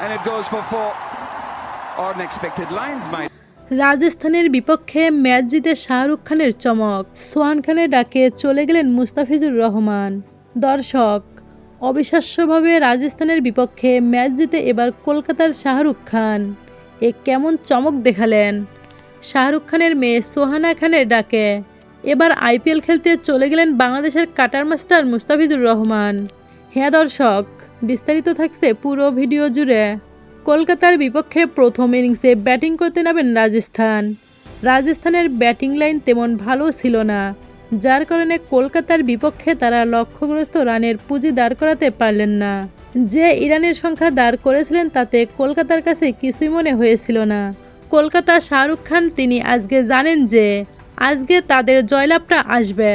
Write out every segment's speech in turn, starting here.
and it goes for four. Unexpected lines, mate. রাজস্থানের বিপক্ষে match জিতে শাহরুখ খানের চমক। সোহান খানের ডাকে চলে গেলেন মুস্তাফিজুর রহমান। দর্শক অবিশ্বাস্যভাবে রাজস্থানের বিপক্ষে ম্যাচ জিতে এবার কলকাতার শাহরুখ খান। এ কেমন চমক দেখালেন। শাহরুখ খানের মেয়ে সোহানা খানের ডাকে। এবার আইপিএল খেলতে চলে গেলেন বাংলাদেশের কাটার মাস্টার মুস্তাফিজুর রহমান। হ্যাঁ দর্শক বিস্তারিত থাকছে পুরো ভিডিও জুড়ে। কলকাতার বিপক্ষে প্রথম ইনিংসে ব্যাটিং করতে নামেন রাজস্থান। রাজস্থানের ব্যাটিং লাইন তেমন ভালো ছিল না, যার কারণে কলকাতার বিপক্ষে তারা লক্ষ্যগ্রস্ত রানের পুঁজি দাঁড় করাতে পারলেন না। যে ইরানের সংখ্যা দাঁড় করেছিলেন তাতে কলকাতার কাছে কিছুই মনে হয়েছিল না। কলকাতা শাহরুখ খান, তিনি আজকে জানেন যে, আজকে তাদের জয়লাভটা আসবে।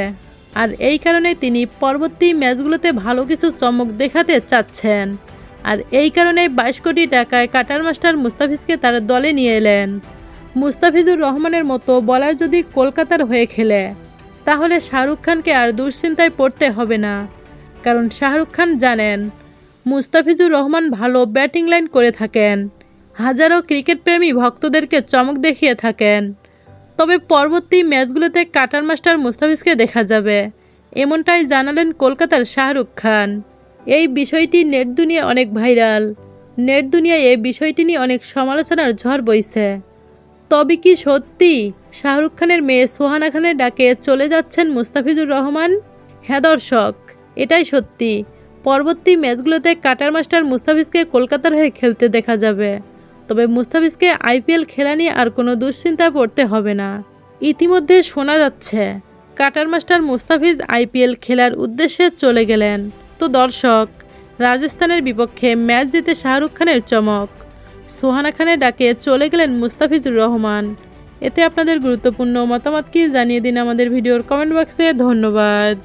আর এই কারণে তিনি পরবর্তী ম্যাচগুলোতে ভালো কিছু চমক দেখাতে চাচ্ছেন। আর এই কারণে বাইশ কোটি টাকায় কাটার মাস্টার মুস্তাফিজকে তার দলে নিয়ে এলেন। মুস্তাফিজুর রহমানের মতো বলার যদি কলকাতার হয়ে খেলে, তাহলে শাহরুখ খানকে আর দুশ্চিন্তায় পড়তে হবে না। কারণ শাহরুখ খান জানেন, মুস্তাফিজুর রহমান ভালো ব্যাটিং লাইন করে থাকেন। হাজারো ক্রিকেটপ্রেমী ভক্তদেরকে চমক দেখিয়ে থাকেন। তবে পরবর্তী ম্যাচগুলোতে কাটার মাস্টার মুস্তাফিজকে দেখা যাবে। এমনটাই জানালেন কলকাতার শাহরুখ খান। এই বিষয়টি নেট দুনিয়ায় অনেক ভাইরাল। নেট দুনিয়ায় এই বিষয়টি নিয়ে অনেক সমালোচনার ঝড় বইছে। তবে কি সত্যি শাহরুখ খানের মেয়ে সোহানা খানের ডাকে চলে যাচ্ছেন মুস্তাফিজুর রহমান? হ্যাঁ দর্শক, এটাই সত্যি। পরবর্তী ম্যাচগুলোতে কাটার মাস্টার মুস্তাফিজকে কলকাতার হয়ে খেলতে দেখা যাবে। তবে মুস্তাফিজকে আইপিএল খেলা নিয়ে আর কোনো দুশ্চিন্তায় পড়তে হবে না। ইতিমধ্যে শোনা যাচ্ছে, কাটার মাস্টার মুস্তাফিজ আইপিএল খেলার উদ্দেশ্যে চলে গেলেন। তো দর্শক, রাজস্থানের বিপক্ষে ম্যাচ জিতে শাহরুখ খানের চমক। সোহানা খানের ডাকে চলে গেলেন মুস্তাফিজুর রহমান। এতে আপনাদের গুরুত্বপূর্ণ মতামত কি জানিয়ে দিন আমাদের ভিডিওর কমেন্ট বক্সে। ধন্যবাদ।